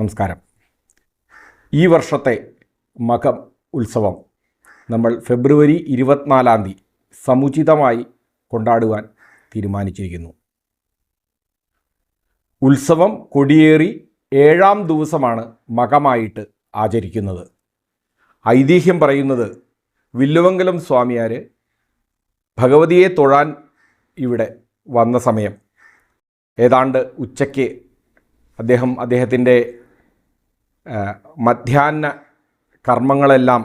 നമസ്കാരം. ഈ വർഷത്തെ മകം ഉത്സവം നമ്മൾ ഫെബ്രുവരി ഇരുപത്തിനാലാം തീയതി സമുചിതമായി കൊണ്ടാടുവാൻ തീരുമാനിച്ചിരിക്കുന്നു. ഉത്സവം കൊടിയേറി ഏഴാം ദിവസമാണ് മകമായിട്ട് ആചരിക്കുന്നത്. ഐതിഹ്യം പറയുന്നത് വില്ലുവങ്കലം സ്വാമിയാർ ഭഗവതിയെ തൊഴാൻ ഇവിടെ വന്ന സമയം. ഏതാണ്ട് ഉച്ചയ്ക്ക് അദ്ദേഹം അദ്ദേഹത്തിന്റെ മധ്യാഹ്ന കർമ്മങ്ങളെല്ലാം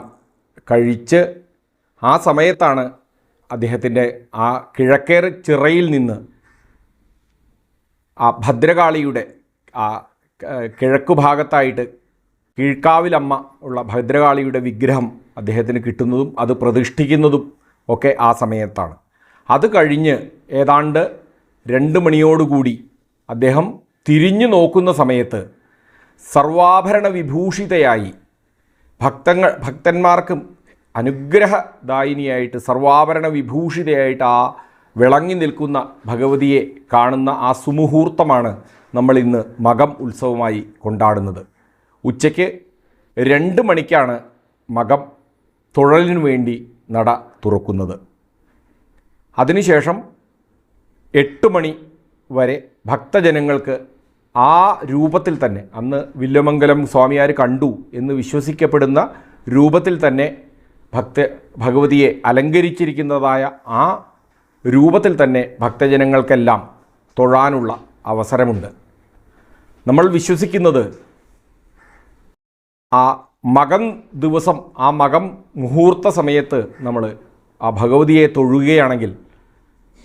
കഴിച്ച് ആ സമയത്താണ് അദ്ദേഹത്തിന്റെ ആ കിഴക്കേർ ചിറയിൽ നിന്ന് ആ ഭദ്രകാളിയുടെ ആ കിഴക്കു ഭാഗത്തായിട്ട് കീഴ്ക്കാവിലമ്മ ഉള്ള ഭദ്രകാളിയുടെ വിഗ്രഹം അദ്ദേഹത്തിന് കിട്ടുന്നതും അത് പ്രതിഷ്ഠിക്കുന്നതും ഒക്കെ ആ സമയത്താണ്. അത് കഴിഞ്ഞ് ഏതാണ്ട് രണ്ട് മണിയോടുകൂടി അദ്ദേഹം തിരിഞ്ഞു നോക്കുന്ന സമയത്ത് സർവാഭരണ വിഭൂഷിതയായി ഭക്തങ്ങൾ ഭക്തന്മാർക്കും അനുഗ്രഹദായിനിയായിട്ട് സർവാഭരണ വിഭൂഷിതയായിട്ട് ആ വിളങ്ങി നിൽക്കുന്ന ഭഗവതിയെ കാണുന്ന ആ സുമുഹൂർത്തമാണ് നമ്മൾ ഇന്ന് മകം ഉത്സവമായി കൊണ്ടാടുന്നത്. ഉച്ചയ്ക്ക് രണ്ട് മണിക്കാണ് മകം തുഴലിനു വേണ്ടി നട തുറക്കുന്നത്. അതിനുശേഷം എട്ട് മണി വരെ ഭക്തജനങ്ങൾക്ക് ആ രൂപത്തിൽ തന്നെ അന്ന് വില്ലമംഗലം സ്വാമിയാർ കണ്ടു എന്ന് വിശ്വസിക്കപ്പെടുന്ന രൂപത്തിൽ തന്നെ ഭക്ത ഭഗവതിയെ അലങ്കരിച്ചിരിക്കുന്നതായ ആ രൂപത്തിൽ തന്നെ ഭക്തജനങ്ങൾക്കെല്ലാം തൊഴാനുള്ള അവസരമുണ്ട്. നമ്മൾ വിശ്വസിക്കുന്നത് ആ മകം ദിവസം ആ മകം മുഹൂർത്ത സമയത്ത് നമ്മൾ ആ ഭഗവതിയെ തൊഴുകയാണെങ്കിൽ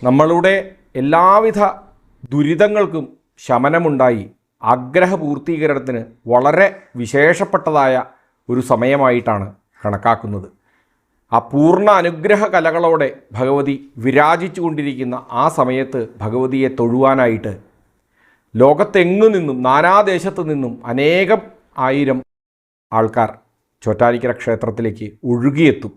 നമ്മളുടെ എല്ലാവിധ ദുരിതങ്ങൾക്കും ശമനമുണ്ടായി. ആഗ്രഹപൂർത്തീകരണത്തിന് വളരെ വിശേഷപ്പെട്ടതായ ഒരു സമയമായിട്ടാണ് കണക്കാക്കുന്നത്. ആ പൂർണ അനുഗ്രഹ കലകളോടെ ഭഗവതി വിരാജിച്ചു കൊണ്ടിരിക്കുന്ന ആ സമയത്ത് ഭഗവതിയെ തൊഴുവാനായിട്ട് ലോകത്തെങ്ങു നിന്നും നാനാദേശത്തു നിന്നും അനേകം ആയിരം ആൾക്കാർ ചോറ്റാനിക്കര ക്ഷേത്രത്തിലേക്ക് ഒഴുകിയെത്തും.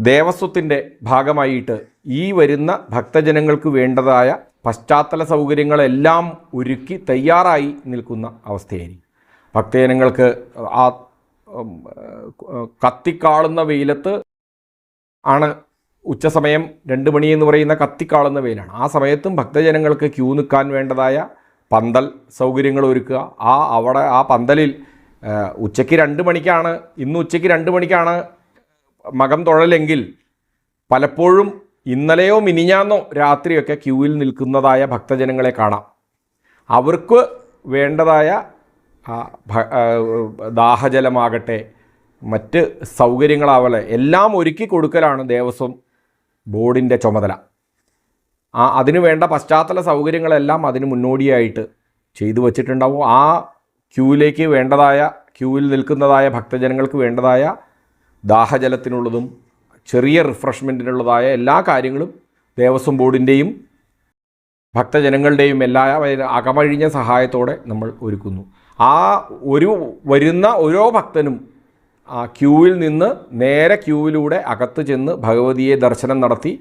ദേവസ്വത്തിന്റെ ഭാഗമായിട്ട് ഈ വരുന്ന ഭക്തജനങ്ങൾക്ക് വേണ്ടതായ പശ്ചാത്തല സൗകര്യങ്ങളെല്ലാം ഒരുക്കി തയ്യാറായി നിൽക്കുന്ന അവസ്ഥയായിരിക്കും. ഭക്തജനങ്ങൾക്ക് ആ കത്തിക്കാളുന്ന വെയിലത്ത് ആണ് ഉച്ചസമയം രണ്ട് മണി എന്ന് പറയുന്ന കത്തിക്കാളുന്ന വെയിലാണ്. ആ സമയത്തും ഭക്തജനങ്ങൾക്ക് ക്യൂ നിൽക്കാൻ വേണ്ടതായ പന്തൽ സൗകര്യങ്ങൾ ഒരുക്കുക. ആ അവിടെ ആ പന്തലിൽ ഉച്ചയ്ക്ക് രണ്ട് മണിക്കാണ് ഇന്ന് ഉച്ചയ്ക്ക് രണ്ട് മണിക്കാണ് മകം തൊഴലെങ്കിൽ പലപ്പോഴും ഇന്നലെയോ മിനിഞ്ഞാന്നോ രാത്രിയൊക്കെ ക്യൂവിൽ നിൽക്കുന്നതായ ഭക്തജനങ്ങളെ കാണാം. അവർക്ക് വേണ്ടതായ ദാഹജലമാകട്ടെ മറ്റ് സൗകര്യങ്ങളാവട്ടെ എല്ലാം ഒരുക്കി കൊടുക്കലാണ് ദേവസ്വം ബോർഡിന്റെ ചുമതല. ആ അതിനു വേണ്ട പശ്ചാത്തല സൗകര്യങ്ങളെല്ലാം അതിന് മുന്നോടിയായിട്ട് ചെയ്തു വച്ചിട്ടുണ്ടാവും. ആ ക്യൂവിലേക്ക് വേണ്ടതായ ക്യൂവിൽ നിൽക്കുന്നതായ ഭക്തജനങ്ങൾക്ക് വേണ്ടതായ ദാഹജലത്തിനുള്ളതും ചെറിയ റിഫ്രഷ്മെന്റിനുള്ളതായ എല്ലാ കാര്യങ്ങളും ദേവസ്വം ബോർഡിന്റെയും ഭക്തജനങ്ങളുടെയും എല്ലാ അകമഴിഞ്ഞ സഹായത്തോടെ നമ്മൾ ഒരുക്കുന്നു. ആ ഒരു വരുന്ന ഓരോ ഭക്തനും ആ ക്യൂവിൽ നിന്ന് നേരെ ക്യൂവിലൂടെ അകത്ത് ചെന്ന് ഭഗവതിയെ ദർശനം നടത്തി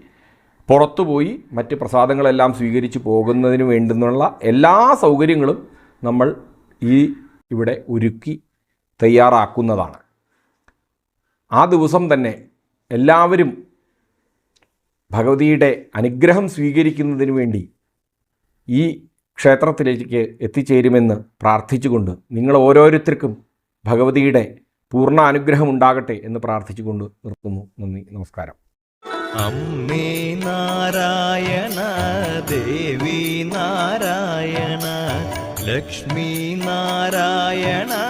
പുറത്തുപോയി മറ്റ് പ്രസാദങ്ങളെല്ലാം സ്വീകരിച്ച് പോകുന്നതിന് വേണ്ടുന്നുള്ള എല്ലാ സൗകര്യങ്ങളും നമ്മൾ ഈ ഇവിടെ ഒരുക്കി തയ്യാറാക്കുന്നതാണ്. ആ ദിവസം തന്നെ എല്ലാവരും ഭഗവതിയുടെ അനുഗ്രഹം സ്വീകരിക്കുന്നതിന് വേണ്ടി ഈ ക്ഷേത്രത്തിലേക്ക് എത്തിച്ചേരുമെന്ന് പ്രാർത്ഥിച്ചുകൊണ്ട് നിങ്ങൾ ഓരോരുത്തർക്കും ഭഗവതിയുടെ പൂർണ അനുഗ്രഹം ഉണ്ടാകട്ടെ എന്ന് പ്രാർത്ഥിച്ചുകൊണ്ട് നിർത്തുന്നു. നന്ദി. നമസ്കാരം. അമ്മേ നാരായണ ദേവി നാരായണ ലക്ഷ്മി നാരായണ